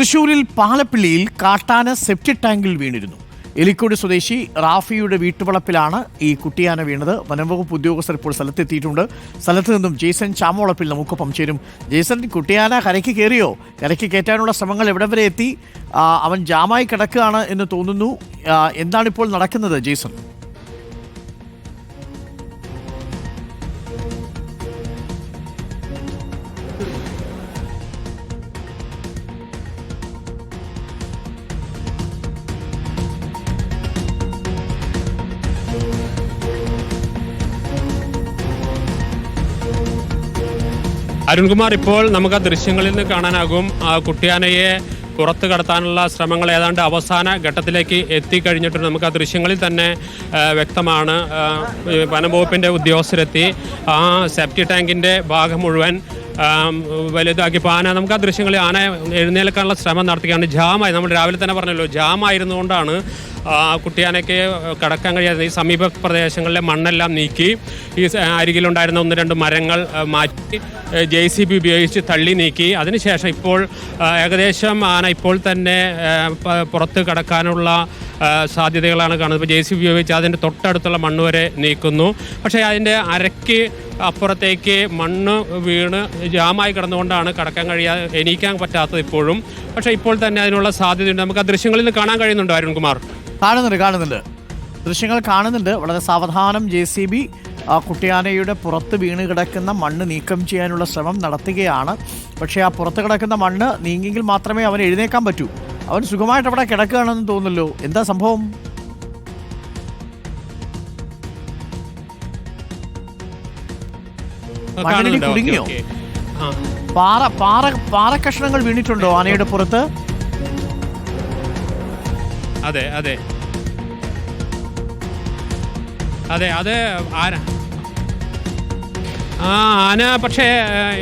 തൃശൂരിൽ പാലപ്പിള്ളിയിൽ കാട്ടാന സെപ്റ്റിക് ടാങ്കിൽ വീണിരുന്നു. എലിക്കോട് സ്വദേശി റാഫിയുടെ വീട്ടുവളപ്പിലാണ് ഈ കുട്ടിയാന വീണത്. വനംവകുപ്പ് ഉദ്യോഗസ്ഥർ ഇപ്പോൾ സ്ഥലത്തെത്തിയിട്ടുണ്ട്. സ്ഥലത്ത് നിന്നും ജേസൺ ചാമോളപ്പിൽ നമുക്കൊപ്പം ചേരും. ജേസൺ കുട്ടിയാന കരയ്ക്ക് കയറിയോ? കരയ്ക്ക് കയറ്റാനുള്ള ശ്രമങ്ങൾ എവിടെ വരെ എത്തി? അവൻ ജാമായി കിടക്കുകയാണ് എന്ന് തോന്നുന്നു. എന്താണിപ്പോൾ നടക്കുന്നത് ജേസൺ? അരുൺകുമാർ ഇപ്പോൾ നമുക്ക് ആ ദൃശ്യങ്ങളിൽ നിന്ന് കാണാനാകും. കുട്ടിയാനയെ പുറത്ത് കടത്താനുള്ള ശ്രമങ്ങൾ ഏതാണ്ട് അവസാന ഘട്ടത്തിലേക്ക് എത്തിക്കഴിഞ്ഞിട്ടുണ്ട്. നമുക്ക് ആ ദൃശ്യങ്ങളിൽ തന്നെ വ്യക്തമാണ് വനംവകുപ്പിന്റെ ഉദ്യോഗസ്ഥരെത്തി. ആ സെപ്റ്റി ടാങ്കിന്റെ ഭാഗം മുഴുവൻ വലുതാക്കി. ആന നമുക്ക് ആ ദൃശ്യങ്ങളിൽ ആന എഴുന്നേൽക്കാനുള്ള ശ്രമം നടത്തുകയാണ്. ജാമായി നമ്മൾ രാവിലെ തന്നെ പറഞ്ഞല്ലോ ജാമായിരുന്നുകൊണ്ടാണ് കുട്ടിയാനയ്ക്ക് കടക്കാൻ കഴിയാതെ ഈ സമീപ പ്രദേശങ്ങളിലെ മണ്ണെല്ലാം നീക്കി ഈ അരികിലുണ്ടായിരുന്ന ഒന്ന് രണ്ട് മരങ്ങൾ മാറ്റി ജെ സി ബി ഉപയോഗിച്ച് തള്ളി നീക്കി. അതിനുശേഷം ഇപ്പോൾ ഏകദേശം ആന ഇപ്പോൾ തന്നെ പുറത്ത് കടക്കാനുള്ള സാധ്യതകളാണ് കാണുന്നത്. ഇപ്പോൾ ജെ സി ബി ഉപയോഗിച്ച് അതിന്റെ തൊട്ടടുത്തുള്ള മണ്ണ് വരെ നീക്കുന്നു. പക്ഷേ അതിന്റെ അരയ്ക്ക് അപ്പുറത്തേക്ക് മണ്ണ് വീണ് ജാമായി കിടന്നുകൊണ്ടാണ് കടക്കാൻ കഴിയാതെ എണീക്കാൻ പറ്റാത്തത് ഇപ്പോഴും. പക്ഷേ ഇപ്പോൾ തന്നെ അതിനുള്ള സാധ്യതയുണ്ട്. നമുക്ക് ആ ദൃശ്യങ്ങളിൽ നിന്ന് കാണാൻ കഴിയുന്നുണ്ടോ അരുൺകുമാർ? കാണുന്നുണ്ട് കാണുന്നുണ്ട്. ദൃശ്യങ്ങൾ കാണുന്നുണ്ട്. വളരെ സാവധാനം ജെ സി ബി കുട്ടിയാനയുടെ പുറത്ത് വീണ് കിടക്കുന്ന മണ്ണ് നീക്കം ചെയ്യാനുള്ള ശ്രമം നടത്തുകയാണ്. പക്ഷേ ആ പുറത്ത് കിടക്കുന്ന മണ്ണ് നീങ്ങിയെങ്കിൽ മാത്രമേ അവൻ എഴുന്നേക്കാൻ പറ്റൂ. അവൻ സുഖമായിട്ട് അവിടെ കിടക്കുകയാണെന്ന് തോന്നുന്നല്ലോ. എന്താ സംഭവം? പാറ കുടുങ്ങിയോ? പാറ പാറ കഷ്ണങ്ങൾ വീണിട്ടുണ്ടോ ആനയുടെ പുറത്ത്? അതെ അതെ. അതെ അത് ആന. ആ ആന പക്ഷേ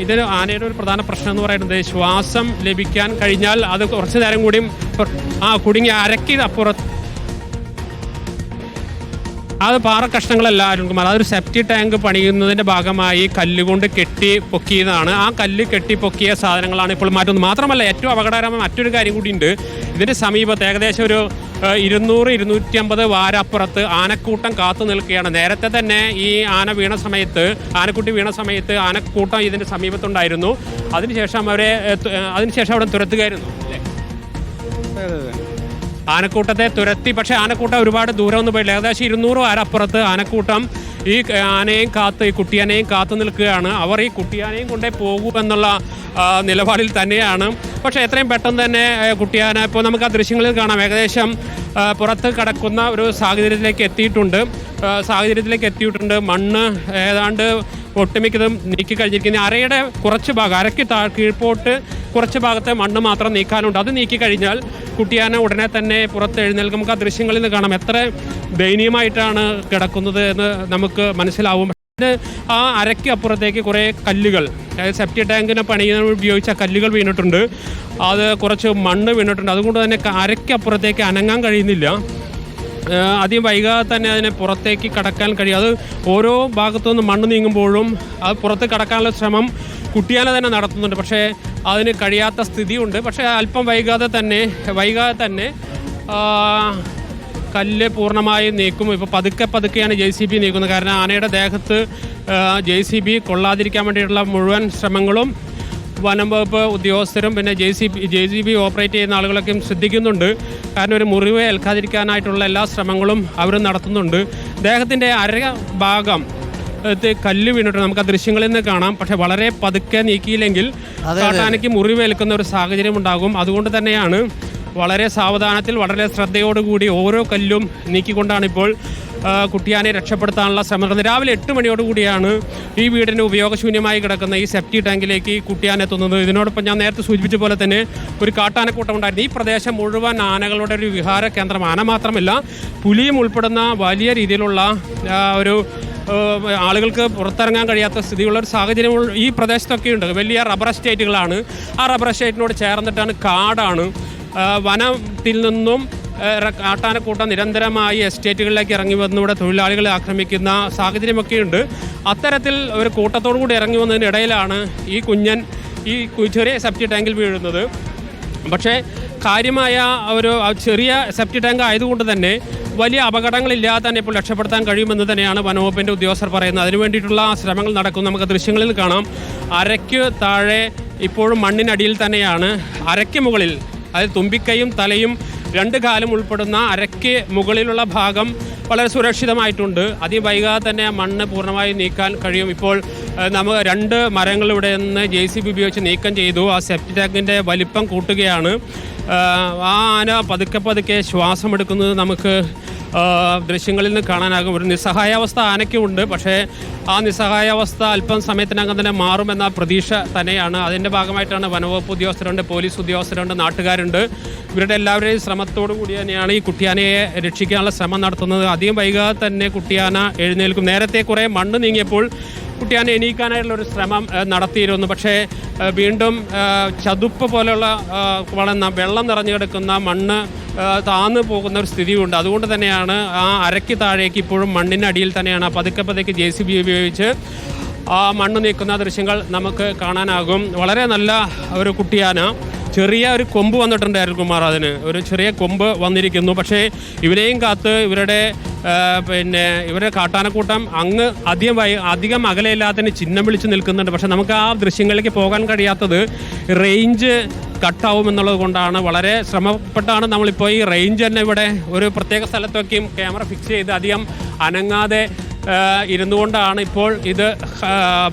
ഇത് ആനയുടെ ഒരു പ്രധാന പ്രശ്നം എന്ന് പറയുന്നത് ശ്വാസം ലഭിക്കാൻ കഴിഞ്ഞാൽ അത് കുറച്ച് നേരം കൂടിയും ആ കുടുങ്ങി അരക്കി അപ്പുറത്ത് അത് പാറ കഷ്ണങ്ങളല്ല അരുൺകുമാർ. അതൊരു സെപ്റ്റി ടാങ്ക് പണിയുന്നതിന്റെ ഭാഗമായി കല്ലുകൊണ്ട് കെട്ടി പൊക്കിയതാണ്. ആ കല്ല് കെട്ടി പൊക്കിയ സാധനങ്ങളാണ് ഇപ്പോൾ മാറ്റുന്നത്. മാത്രമല്ല ഏറ്റവും അപകടകരമായ മറ്റൊരു കാര്യം കൂടിയുണ്ട്. ഇതിന്റെ സമീപത്ത് ഏകദേശം ഒരു ഇരുന്നൂറ് ഇരുന്നൂറ്റി അമ്പത് വാരപ്പുറത്ത് ആനക്കൂട്ടം കാത്തു നിൽക്കുകയാണ്. നേരത്തെ തന്നെ ഈ ആന വീണ സമയത്ത് ആനക്കുട്ടി വീണ സമയത്ത് ആനക്കൂട്ടം ഇതിന്റെ സമീപത്തുണ്ടായിരുന്നു. അതിനുശേഷം അവരെ അതിനുശേഷം അവിടെ തുരത്തുകയായിരുന്നു. അല്ലേ? ആനക്കൂട്ടത്തെ തുരത്തി. പക്ഷേ ആനക്കൂട്ടം ഒരുപാട് ദൂരമൊന്നും പോയില്ല. ഏകദേശം ഇരുന്നൂറ് അരപ്പുറത്ത് ആനക്കൂട്ടം ഈ ആനയും കാത്ത് ഈ കുട്ടിയാനയും കാത്തു നിൽക്കുകയാണ്. അവർ ഈ കുട്ടിയാനയും കൊണ്ടേ പോകൂ എന്നുള്ള നിലപാടിൽ തന്നെയാണ്. പക്ഷേ എത്രയും പെട്ടെന്ന് തന്നെ കുട്ടിയാന ഇപ്പോൾ നമുക്ക് ആ ദൃശ്യങ്ങളിൽ കാണാം. ഏകദേശം പുറത്ത് കടക്കുന്ന ഒരു സാഹചര്യത്തിലേക്ക് എത്തിയിട്ടുണ്ട്. സാഹചര്യത്തിലേക്ക് എത്തിയിട്ടുണ്ട്. മണ്ണ് ഏതാണ്ട് ഒട്ടുമിക്കതും നീക്കി കഴിഞ്ഞിരിക്കുന്നത് അരയുടെ കുറച്ച് ഭാഗം അരയ്ക്ക് താ കീഴ്പോട്ട് കുറച്ച് ഭാഗത്തെ മണ്ണ് മാത്രം നീക്കാനുണ്ട്. അത് നീക്കി കഴിഞ്ഞാൽ കുട്ടിയാന ഉടനെ തന്നെ പുറത്ത് എഴുന്നേൽക്കും നമുക്ക് ആ ദൃശ്യങ്ങളിൽ നിന്ന് കാണാം എത്ര ദയനീയമായിട്ടാണ് കിടക്കുന്നത് എന്ന് നമുക്ക് മനസ്സിലാവും. ആ അരയ്ക്ക് അപ്പുറത്തേക്ക് കുറേ കല്ലുകൾ അതായത് സെപ്റ്റി ടാങ്കിനെ പണിയാൻ ഉപയോഗിച്ച കല്ലുകൾ വീണിട്ടുണ്ട്. അത് കുറച്ച് മണ്ണ് വീണിട്ടുണ്ട്. അതുകൊണ്ട് തന്നെ അരയ്ക്ക് അപ്പുറത്തേക്ക് അനങ്ങാൻ കഴിയുന്നില്ല. അധികം വൈകാതെ തന്നെ അതിനെ പുറത്തേക്ക് കടക്കാൻ കഴിയും. അത് ഓരോ ഭാഗത്തു നിന്ന് മണ്ണ് നീങ്ങുമ്പോഴും അത് പുറത്ത് കടക്കാനുള്ള ശ്രമം കുട്ടിയാനെ തന്നെ നടത്തുന്നുണ്ട്. പക്ഷേ അതിന് കഴിയാത്ത സ്ഥിതിയുണ്ട്. പക്ഷേ അല്പം വൈകാതെ തന്നെ വൈകാതെ തന്നെ കല്ല് പൂർണമായും നീക്കും. ഇപ്പോൾ പതുക്കെ പതുക്കെയാണ് ജെ സി ബി നീക്കുന്നത്. കാരണം ആനയുടെ ദേഹത്ത് ജെ സി ബി കൊള്ളാതിരിക്കാൻ വേണ്ടിയിട്ടുള്ള മുഴുവൻ ശ്രമങ്ങളും വനം വകുപ്പ് ഉദ്യോഗസ്ഥരും പിന്നെ J C B J C B operate ചെയ്യുന്ന ആളുകളൊക്കെയും ശ്രദ്ധിക്കുന്നുണ്ട്. കാരണം ഒരു മുറിവ് ഏൽക്കാതിരിക്കാനായിട്ടുള്ള എല്ലാ ശ്രമങ്ങളും അവർ നടത്തുന്നുണ്ട്. ദേഹത്തിന്റെ അര ഭാഗം കല്ല് വീണിട്ട് നമുക്ക് ആ ദൃശ്യങ്ങളിൽ നിന്ന് കാണാം. പക്ഷെ വളരെ പതുക്കെ നീക്കിയില്ലെങ്കിൽ. കാട്ടാനയ്ക്ക് മുറിവേൽക്കുന്ന ഒരു സാഹചര്യം ഉണ്ടാകും. അതുകൊണ്ട് തന്നെയാണ് വളരെ സാവധാനത്തിൽ വളരെ ശ്രദ്ധയോടുകൂടി ഓരോ കല്ലും നീക്കിക്കൊണ്ടാണ് ഇപ്പോൾ ആ, കുട്ടിയാനെ രക്ഷപ്പെടുത്താനുള്ള ശ്രമം രാവിലെ എട്ട് മണിയോടുകൂടിയാണ് ഈ വീടിന് ഉപയോഗശൂന്യമായി കിടക്കുന്ന ഈ സെപ്റ്റി ടാങ്കിലേക്ക് എത്തുന്നത്. ഇതിനോടൊപ്പം ഞാൻ നേരത്തെ സൂചിപ്പിച്ച പോലെ തന്നെ ഒരു കാട്ടാനക്കൂട്ടം ഉണ്ടായിരുന്നു. ഈ പ്രദേശം മുഴുവൻ ആനകളുടെ ഒരു വിഹാര കേന്ദ്രം. ആന മാത്രമല്ല പുലിയും ഉൾപ്പെടുന്ന വലിയ രീതിയിലുള്ള ഒരു ആളുകൾക്ക് പുറത്തിറങ്ങാൻ കഴിയാത്ത സ്ഥിതിയുള്ള ഒരു സാഹചര്യം ഈ പ്രദേശത്തൊക്കെ ഉണ്ട്. വലിയ റബ്ബർ എസ്റ്റേറ്റുകളാണ് ആ റബ്ബർ എസ്റ്റേറ്റിനോട് ചേർന്നിട്ടാണ് കാടാണ് വനത്തിൽ നിന്നും കാട്ടാനക്കൂട്ടം നിരന്തരമായി എസ്റ്റേറ്റുകളിലേക്ക് ഇറങ്ങി വന്നിവിടെ തൊഴിലാളികളെ ആക്രമിക്കുന്ന സാഹചര്യമൊക്കെയുണ്ട്. അത്തരത്തിൽ ഒരു കൂട്ടത്തോടു കൂടി ഇറങ്ങി വന്നതിനിടയിലാണ് ഈ കുഞ്ഞൻ ഈ ചെറിയ സെപ്റ്റി ടാങ്കിൽ വീഴുന്നത്. പക്ഷേ കാര്യമായ ഒരു ചെറിയ സെപ്റ്റി ടാങ്ക് ആയതുകൊണ്ട് തന്നെ വലിയ അപകടങ്ങളില്ലാതെ തന്നെ ഇപ്പോൾ രക്ഷപ്പെടുത്താൻ കഴിയുമെന്ന് തന്നെയാണ് വനവകുപ്പിന്റെ ഉദ്യോഗസ്ഥർ പറയുന്നത്. അതിനു വേണ്ടിയിട്ടുള്ള ശ്രമങ്ങൾ നടക്കും നമുക്ക് ദൃശ്യങ്ങളിൽ കാണാം. അരയ്ക്ക് താഴെ ഇപ്പോഴും മണ്ണിനടിയിൽ തന്നെയാണ്. അരയ്ക്ക് മുകളിൽ അതായത് തുമ്പിക്കൈയും തലയും രണ്ട് കാലം ഉൾപ്പെടുന്ന അരയ്ക്ക് മുകളിലുള്ള ഭാഗം വളരെ സുരക്ഷിതമായിട്ടുണ്ട്. അതി വൈകാതെ തന്നെ മണ്ണ് പൂർണമായി നീക്കാൻ കഴിയും. ഇപ്പോൾ നമ്മൾ രണ്ട് മരങ്ങൾ ഇവിടെ നിന്ന് ജെ സി ബി ഉപയോഗിച്ച് നീക്കം ചെയ്തു. ആ സെപ്റ്റി ടാങ്കിന്റെ വലിപ്പം കൂട്ടുകയാണ്. ആ ആന പതുക്കെ പതുക്കെ ശ്വാസം എടുക്കുന്നത് നമുക്ക് ദൃശ്യങ്ങളിൽ നിന്ന് കാണാനാകും. ഒരു നിസ്സഹായാവസ്ഥ ആനയ്ക്കുമുണ്ട് പക്ഷേ ആ നിസ്സഹായാവസ്ഥ അല്പം സമയത്തിനകം തന്നെ മാറുമെന്ന പ്രതീക്ഷ തന്നെയാണ്. അതിന്റെ ഭാഗമായിട്ടാണ് വനവകുപ്പ് ഉദ്യോഗസ്ഥരുണ്ട് പോലീസ് ഉദ്യോഗസ്ഥരുണ്ട് നാട്ടുകാരുണ്ട്. ഇവരുടെ എല്ലാവരുടെയും ശ്രമത്തോടു കൂടി തന്നെയാണ് ഈ കുട്ടിയാനയെ രക്ഷിക്കാനുള്ള ശ്രമം നടത്തുന്നത്. അധികം വൈകാതെ തന്നെ കുട്ടിയാന എഴുന്നേൽക്കും. നേരത്തെ കുറേ മണ്ണ് നീങ്ങിയപ്പോൾ കുട്ടിയാനെ എണീക്കാനായിട്ടുള്ള ഒരു ശ്രമം നടത്തിയിരുന്നു. പക്ഷേ വീണ്ടും ചതുപ്പ് പോലെയുള്ള വളം വെള്ളം നിറഞ്ഞു കിടക്കുന്ന മണ്ണ് താന്നു പോകുന്ന ഒരു സ്ഥിതിയുണ്ട്. അതുകൊണ്ട് തന്നെയാണ് ആ അരയ്ക്ക് താഴേക്ക് ഇപ്പോഴും മണ്ണിനടിയിൽ തന്നെയാണ്. പതുക്കെ പതുക്കെ ജെ സി ബി ഉപയോഗിച്ച് ആ മണ്ണ് നീക്കുന്ന ദൃശ്യങ്ങൾ നമുക്ക് കാണാനാകും. വളരെ നല്ല ഒരു കുട്ടിയാന. ചെറിയ ഒരു കൊമ്പ് വന്നിട്ടുണ്ട് അരുൺകുമാർ അതിന് ഒരു ചെറിയ കൊമ്പ് വന്നിരിക്കുന്നു. പക്ഷേ ഇവരെയും കാത്ത് ഇവരുടെ പിന്നെ ഇവരുടെ കാട്ടാനക്കൂട്ടം അങ്ങ് അധികം വൈ- അധികം അകലെയില്ലാത്തതിന് ചിഹ്നം വിളിച്ച് നിൽക്കുന്നുണ്ട്. പക്ഷെ നമുക്ക് ആ ദൃശ്യങ്ങളിലേക്ക് പോകാൻ കഴിയാത്തത് റേഞ്ച് കട്ടാവും എന്നുള്ളത് കൊണ്ടാണ്. വളരെ ശ്രമപ്പെട്ടാണ് നമ്മളിപ്പോൾ ഈ റേഞ്ച് തന്നെ ഇവിടെ ഒരു പ്രത്യേക സ്ഥലത്തൊക്കെയും ക്യാമറ ഫിക്സ് ചെയ്ത് അധികം അനങ്ങാതെ ഇരുന്നുകൊണ്ടാണ് ഇപ്പോൾ ഇത്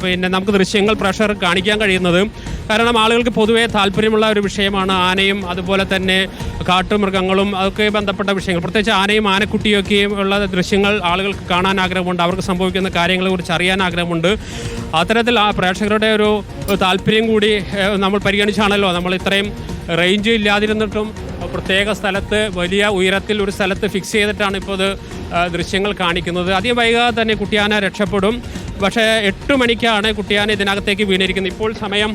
പിന്നെ നമുക്ക് ദൃശ്യങ്ങൾ പ്രഷർ കാണിക്കാൻ കഴിയുന്നത്. കാരണം ആളുകൾക്ക് പൊതുവെ താല്പര്യമുള്ള ഒരു വിഷയമാണ് ആനയും അതുപോലെ തന്നെ കാട്ടുമൃഗങ്ങളും അതൊക്കെ ബന്ധപ്പെട്ട വിഷയങ്ങൾ. പ്രത്യേകിച്ച് ആനയും ആനക്കുട്ടിയൊക്കെയും ഉള്ള ദൃശ്യങ്ങൾ ആളുകൾക്ക് കാണാൻ ആഗ്രഹമുണ്ട്. അവർക്ക് സംഭവിക്കുന്ന കാര്യങ്ങളെ കുറിച്ച് അറിയാൻ ആഗ്രഹമുണ്ട്. അത്തരത്തിൽ ആ പ്രേക്ഷകരുടെ ഒരു താല്പര്യം കൂടി നമ്മൾ പരിഗണിച്ചാണല്ലോ. നമ്മൾ ഇത്രയും റേഞ്ച് ഇല്ലാതിരുന്നിട്ടും പ്രത്യേക സ്ഥലത്ത് വലിയ ഉയരത്തിൽ ഒരു സ്ഥലത്ത് ഫിക്സ് ചെയ്തിട്ടാണ് ഇപ്പോൾ ഇത് ദൃശ്യങ്ങൾ കാണിക്കുന്നത്. അധികം വൈകാതെ തന്നെ കുട്ടിയാന രക്ഷപ്പെടും. പക്ഷേ എട്ട് മണിക്കാണ് കുട്ടിയാന ഇതിനകത്തേക്ക് വീണിരിക്കുന്നത്. ഇപ്പോൾ സമയം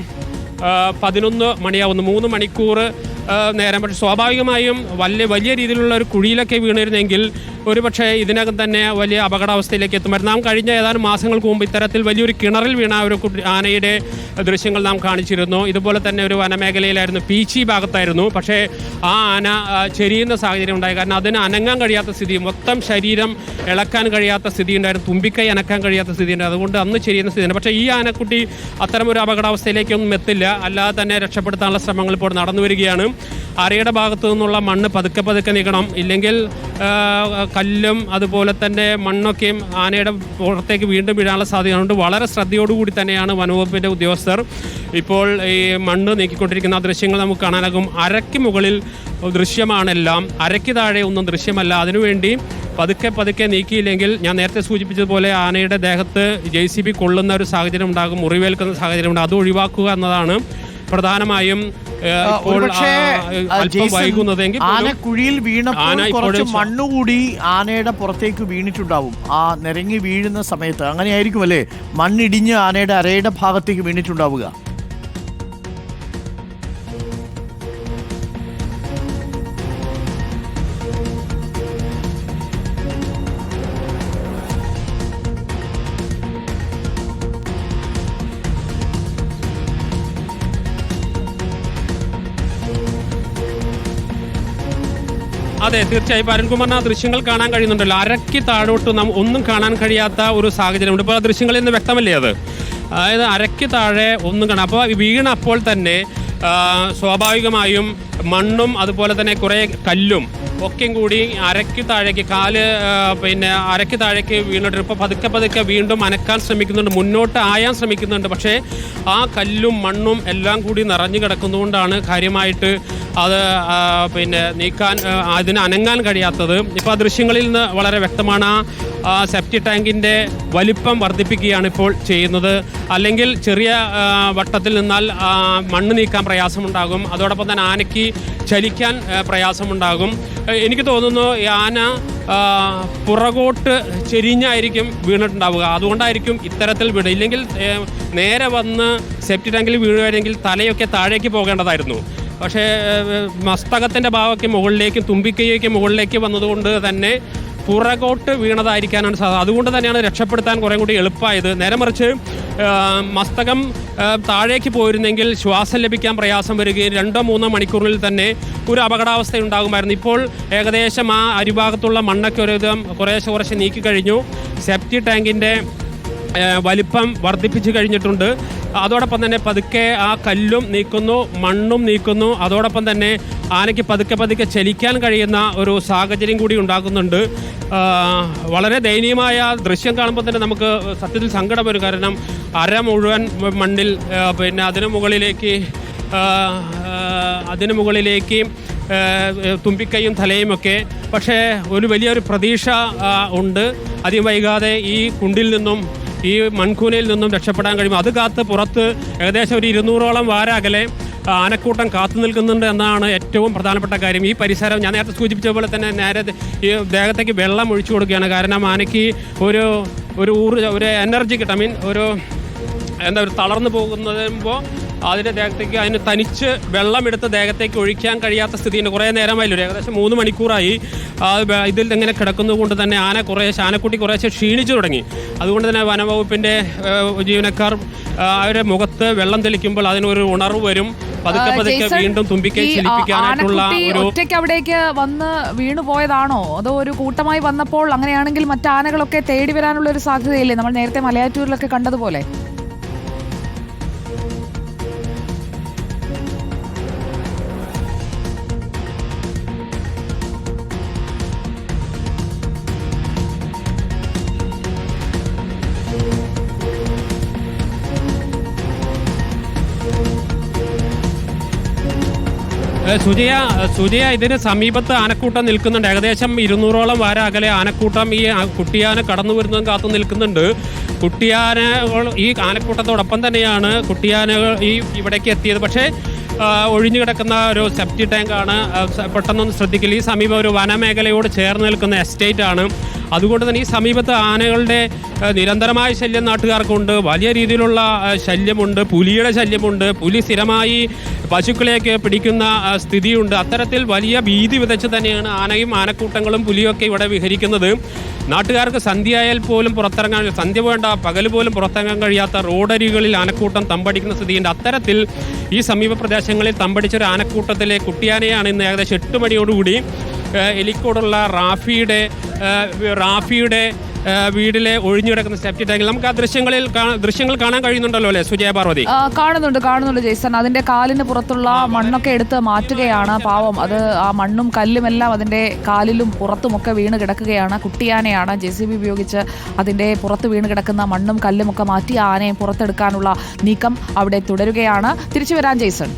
പതിനൊന്ന് മണിയാവുന്നു. മൂന്ന് മണിക്കൂർ നേരം പക്ഷെ സ്വാഭാവികമായും വലിയ വലിയ രീതിയിലുള്ള ഒരു കുഴിയിലൊക്കെ വീണിരുന്നെങ്കിൽ ഒരു പക്ഷേ ഇതിനകം തന്നെ വലിയ അപകടാവസ്ഥയിലേക്ക് എത്തുമായിരുന്നു. നാം കഴിഞ്ഞ ഏതാനും മാസങ്ങൾക്ക് മുമ്പ് ഇത്തരത്തിൽ വലിയൊരു കിണറിൽ വീണ ഒരു ആനയുടെ ദൃശ്യങ്ങൾ നാം കാണിച്ചിരുന്നു. ഇതുപോലെ തന്നെ ഒരു വനമേഖലയിലായിരുന്നു പീച്ചി ഭാഗത്തായിരുന്നു. പക്ഷേ ആ ആന ചെരിയുന്ന സാഹചര്യം ഉണ്ടായി. കാരണം അതിന് അനങ്ങാൻ കഴിയാത്ത സ്ഥിതി മൊത്തം ശരീരം ഇളക്കാൻ കഴിയാത്ത സ്ഥിതി ഉണ്ടായിരുന്നു. തുമ്പിക്കൈ അനക്കാൻ കഴിയാത്ത സ്ഥിതി ഉണ്ടായിരുന്നു. അതുകൊണ്ട് അന്ന് ചെരിയുന്ന സ്ഥിതിയാണ് പക്ഷേ ഈ ആനക്കുട്ടി അത്തരം ഒരു അപകടാവസ്ഥയിലേക്കൊന്നും എത്തില്ല. അല്ലാതെ തന്നെ രക്ഷപ്പെടുത്താനുള്ള ശ്രമങ്ങൾ ഇപ്പോൾ നടന്നു വരികയാണ്. അരയുടെ ഭാഗത്തു നിന്നുള്ള മണ്ണ് പതുക്കെ പതുക്കെ നീക്കണം ഇല്ലെങ്കിൽ കല്ലും അതുപോലെ തന്നെ മണ്ണൊക്കെയും ആനയുടെ പുറത്തേക്ക് വീണ്ടും വീഴാനുള്ള സാധ്യതയുണ്ട്. വളരെ ശ്രദ്ധയോടുകൂടി തന്നെയാണ് വനവകുപ്പിന്റെ ഉദ്യോഗസ്ഥർ ഇപ്പോൾ ഈ മണ്ണ് നീക്കിക്കൊണ്ടിരിക്കുന്ന ദൃശ്യങ്ങൾ നമുക്ക് കാണാനാകും. അരയ്ക്ക് മുകളിൽ ദൃശ്യമാണെല്ലാം അരയ്ക്ക് താഴെ ഒന്നും ദൃശ്യമല്ല. അതിനുവേണ്ടി പതുക്കെ പതുക്കെ നീക്കിയില്ലെങ്കിൽ ഞാൻ നേരത്തെ സൂചിപ്പിച്ചതുപോലെ ആനയുടെ ദേഹത്ത് ജെ സി ബി കൊള്ളുന്ന ഒരു സാഹചര്യം ഉണ്ടാകും മുറിവേൽക്കുന്ന സാഹചര്യമുണ്ട് അത് ഒഴിവാക്കുക എന്നതാണ് പ്രധാനമായും ഏഹ്, ആ, ഇപ്പോൾ ആ, ആ, അല്പം ജെയ്സൺ, വൈകുന്നതെങ്കിൽ ആന കുഴിയിൽ വീണപ്പോൾ കുറച്ച് മണ്ണുകൂടി ആനയുടെ പുറത്തേക്ക് വീണിട്ടുണ്ടാവും. ആ നിരങ്ങി വീഴുന്ന സമയത്ത്. അങ്ങനെയായിരിക്കും അല്ലേ മണ്ണിടിഞ്ഞ് ആനയുടെ അരയുടെ ഭാഗത്തേക്ക് വീണിട്ടുണ്ടാവുക. അതെ തീർച്ചയായും. അരുൺകുമാറിന് ആ ദൃശ്യങ്ങൾ കാണാൻ കഴിയുന്നുണ്ടല്ലോ. അരയ്ക്ക് താഴോട്ട് നാം ഒന്നും കാണാൻ കഴിയാത്ത ഒരു സാഹചര്യമുണ്ട് ഇപ്പോൾ ആ ദൃശ്യങ്ങളിൽ നിന്ന് വ്യക്തമല്ലേ അത്? അതായത് അരയ്ക്ക് താഴെ ഒന്നും കാണാം. അപ്പോൾ വീണപ്പോൾ തന്നെ സ്വാഭാവികമായും മണ്ണും അതുപോലെ തന്നെ കുറേ കല്ലും ഒക്കെയും കൂടി അരയ്ക്ക് താഴേക്ക് കാൽ പിന്നെ അരയ്ക്ക് താഴേക്ക് വീണിട്ട് ഇപ്പോൾ പതുക്കെ പതുക്കെ വീണ്ടും അനക്കാൻ ശ്രമിക്കുന്നുണ്ട്. മുന്നോട്ട് ആയാൻ ശ്രമിക്കുന്നുണ്ട്. പക്ഷേ ആ കല്ലും മണ്ണും എല്ലാം കൂടി നിറഞ്ഞു കിടക്കുന്നതുകൊണ്ടാണ് കാര്യമായിട്ട് അത് പിന്നെ നീക്കാൻ അതിന് അനങ്ങാൻ കഴിയാത്തത്. ഇപ്പോൾ ആ ദൃശ്യങ്ങളിൽ നിന്ന് വളരെ വ്യക്തമാണ്. ആ, സെപ്റ്റി ടാങ്കിന്റെ വലിപ്പം വർദ്ധിപ്പിക്കുകയാണ് ഇപ്പോൾ ചെയ്യുന്നത്. അല്ലെങ്കിൽ ചെറിയ വട്ടത്തിൽ നിന്നാൽ മണ്ണ് നീക്കാൻ പ്രയാസമുണ്ടാകും. അതോടൊപ്പം തന്നെ ആനയ്ക്ക് ചലിക്കാൻ പ്രയാസമുണ്ടാകും. എനിക്ക് തോന്നുന്നു ആന പുറകോട്ട് ചെരിഞ്ഞായിരിക്കും വീണിട്ടുണ്ടാവുക. അതുകൊണ്ടായിരിക്കും ഇത്തരത്തിൽ വീണ്. ഇല്ലെങ്കിൽ നേരെ വന്ന് സെപ്റ്റി ടാങ്കിൽ വീഴുകയാണെങ്കിൽ തലയൊക്കെ താഴേക്ക് പോകേണ്ടതായിരുന്നു. പക്ഷേ മസ്തകത്തിന്റെ ഭാഗമൊക്കെ മുകളിലേക്കും തുമ്പിക്കൈയൊക്കെ മുകളിലേക്ക് വന്നതുകൊണ്ട് തന്നെ പുറകോട്ട് വീണതായിരിക്കാനാണ് സാധ്യത അതുകൊണ്ട് തന്നെയാണ് രക്ഷപ്പെടുത്താൻ കുറേ കൂടി എളുപ്പമായത് നേരെ മറിച്ച് മസ്തകം താഴേക്ക് പോയിരുന്നെങ്കിൽ ശ്വാസം ലഭിക്കാൻ പ്രയാസം വരികയും രണ്ടോ മൂന്നോ മണിക്കൂറിൽ തന്നെ ഒരു അപകടാവസ്ഥ ഉണ്ടാകുമായിരുന്നു ഇപ്പോൾ ഏകദേശം ആ അരിഭാഗത്തുള്ള മണ്ണൊക്കെ ഒരു വിധം കുറേശ്ശെ കുറേശ്ശെ നീക്കി കഴിഞ്ഞു സെപ്റ്റി ടാങ്കിന്റെ വലിപ്പം വർദ്ധിപ്പിച്ചു കഴിഞ്ഞിട്ടുണ്ട്. അതോടൊപ്പം തന്നെ പതുക്കെ ആ കല്ലും നീക്കുന്നു മണ്ണും നീക്കുന്നു. അതോടൊപ്പം തന്നെ ആനയ്ക്ക് പതുക്കെ പതുക്കെ ചലിക്കാൻ കഴിയുന്ന ഒരു സാഹചര്യം കൂടി ഉണ്ടാക്കുന്നുണ്ട് വളരെ ദയനീയമായ ദൃശ്യം കാണുമ്പോൾ തന്നെ നമുക്ക് സത്യത്തിൽ സങ്കടം വരും. കാരണം അര മുഴുവൻ മണ്ണിൽ പിന്നെ അതിനു മുകളിലേക്ക് അതിനു മുകളിലേക്ക് തുമ്പിക്കയും തുമ്പിക്കൈയും തലയും ഒക്കെ. പക്ഷേ ഒരു വലിയൊരു പ്രതീക്ഷ ഉണ്ട്. അധികം വൈകാതെ ഈ കുണ്ടിൽ നിന്നും ഈ മൺകൂനയിൽ നിന്നും രക്ഷപ്പെടാൻ കഴിയും അത് കാത്ത് പുറത്ത് ഏകദേശം ഒരു ഇരുന്നൂറോളം വാര അകലെ ആ, ആനക്കൂട്ടം കാത്തു നിൽക്കുന്നുണ്ട് എന്നാണ് ഏറ്റവും പ്രധാനപ്പെട്ട കാര്യം. ഈ പരിസരം ഞാൻ നേരത്തെ സൂചിപ്പിച്ച പോലെ തന്നെ നേരെ ഈ ദേഹത്തേക്ക് വെള്ളം ഒഴിച്ചു കൊടുക്കുകയാണ്. കാരണം ആനയ്ക്ക് ഒരു ഒരു ഊർജ ഒരു എനർജി കിട്ടും. മീൻ ഒരു എന്താ ഒരു തളർന്നു പോകുമ്പോൾ അതിന്റെ ദേഹത്തേക്ക് അതിന് തനിച്ച് വെള്ളമെടുത്ത് ദേഹത്തേക്ക് ഒഴിക്കാൻ കഴിയാത്ത സ്ഥിതിയുണ്ട്. കുറേ നേരമായില്ല. ഏകദേശം മൂന്ന് മണിക്കൂറായി. ആ ഇതിൽ ഇങ്ങനെ കിടക്കുന്നത് കൊണ്ട് തന്നെ ആന കുറേ ആനക്കുട്ടി കുറേശ്ശെ ക്ഷീണിച്ചു തുടങ്ങി. അതുകൊണ്ട് തന്നെ വനവകുപ്പിന്റെ ജീവനക്കാർ അവരുടെ മുഖത്ത് വെള്ളം തെളിക്കുമ്പോൾ അതിനൊരു ഉണർവ് വരും. പതുക്കെ പതുക്കെ വീണ്ടും തുമ്പിക്കൈ ചലിപ്പിക്കാനായിട്ടുള്ള ഒരു ഒറ്റയ്ക്ക് അവിടേക്ക് വന്ന് വീണു പോയതാണോ? അതോ ഒരു കൂട്ടമായി വന്നപ്പോൾ അങ്ങനെയാണെങ്കിൽ മറ്റു ആനകളൊക്കെ തേടി വരാനുള്ള ഒരു സാധ്യതയില്ലേ? നമ്മൾ നേരത്തെ മലയാറ്റൂരിലൊക്കെ കണ്ടതുപോലെ. സുജയ സുജയ ഇതിന് സമീപത്ത് ആനക്കൂട്ടം നിൽക്കുന്നുണ്ട്. ഏകദേശം ഇരുന്നൂറോളം വാര അകലെ ആനക്കൂട്ടം ഈ കുട്ടിയാന കടന്നു വരുന്നതും കാത്തു നിൽക്കുന്നുണ്ട്. കുട്ടിയാനകൾ ഈ ആനക്കൂട്ടത്തോടൊപ്പം തന്നെയാണ് കുട്ടിയാനകൾ ഈ ഇവിടേക്ക് എത്തിയത്. പക്ഷേ ഒഴിഞ്ഞു കിടക്കുന്ന ഒരു സെപ്റ്റി ടാങ്കാണ് പെട്ടെന്നൊന്ന് ശ്രദ്ധിക്കില്ല ഈ സമീപം ഒരു വനമേഖലയോട് ചേർന്ന് നിൽക്കുന്ന എസ്റ്റേറ്റ് ആണ്. അതുകൊണ്ട് തന്നെ ഈ സമീപത്ത് ആനകളുടെ നിരന്തരമായ ശല്യം നാട്ടുകാർക്കുണ്ട്. വലിയ രീതിയിലുള്ള ശല്യമുണ്ട്. പുലിയുടെ ശല്യമുണ്ട്. പുലി സ്ഥിരമായി പശുക്കളെയൊക്കെ പിടിക്കുന്ന സ്ഥിതിയുണ്ട്. അത്തരത്തിൽ വലിയ ഭീതി വിതച്ച് തന്നെയാണ് ആനയും ആനക്കൂട്ടങ്ങളും പുലിയൊക്കെ ഇവിടെ വിഹരിക്കുന്നത്. നാട്ടുകാർക്ക് സന്ധ്യയായാൽ പോലും പുറത്തിറങ്ങാൻ സന്ധ്യ വേണ്ട പകൽ പോലും പുറത്തിറങ്ങാൻ കഴിയാത്ത റോഡരികളിൽ ആനക്കൂട്ടം തമ്പടിക്കുന്ന സ്ഥിതിയുണ്ട്. അത്തരത്തിൽ ഈ സമീപ പ്രദേശങ്ങളിൽ തമ്പടിച്ച ഒരു ആനക്കൂട്ടത്തിലെ കുട്ടിയാനയാണ് ഇന്ന് ഏകദേശം എട്ട് മണിയോടുകൂടി എലിക്കോടുള്ള റാഫിയുടെ റാഫിയുടെ വീടിലെ ഒഴിഞ്ഞു കിടക്കുന്ന സെപ്റ്റി ടാങ്കിൽ നമുക്ക് ആ ദൃശ്യങ്ങളിൽ ദൃശ്യങ്ങൾ കാണാൻ കഴിയുന്നുണ്ടല്ലോ അല്ലേ സുജയ പാർവതി? കാണുന്നുണ്ട് കാണുന്നുണ്ട് ജയ്സൺ. അതിന്റെ കാലിന് പുറത്തുള്ള മണ്ണൊക്കെ എടുത്ത് മാറ്റുകയാണ് പാവം. അത് ആ മണ്ണും കല്ലും എല്ലാം അതിന്റെ കാലിലും പുറത്തും ഒക്കെ വീണ് കിടക്കുകയാണ്. കുട്ടിയാനയാണ് ജെ സി ബി ഉപയോഗിച്ച് അതിന്റെ പുറത്ത് വീണ് കിടക്കുന്ന മണ്ണും കല്ലും ഒക്കെ മാറ്റി ആനയെ പുറത്തെടുക്കാനുള്ള നീക്കം അവിടെ തുടരുകയാണ്. തിരിച്ചു വരാൻ ജയ്സൺ.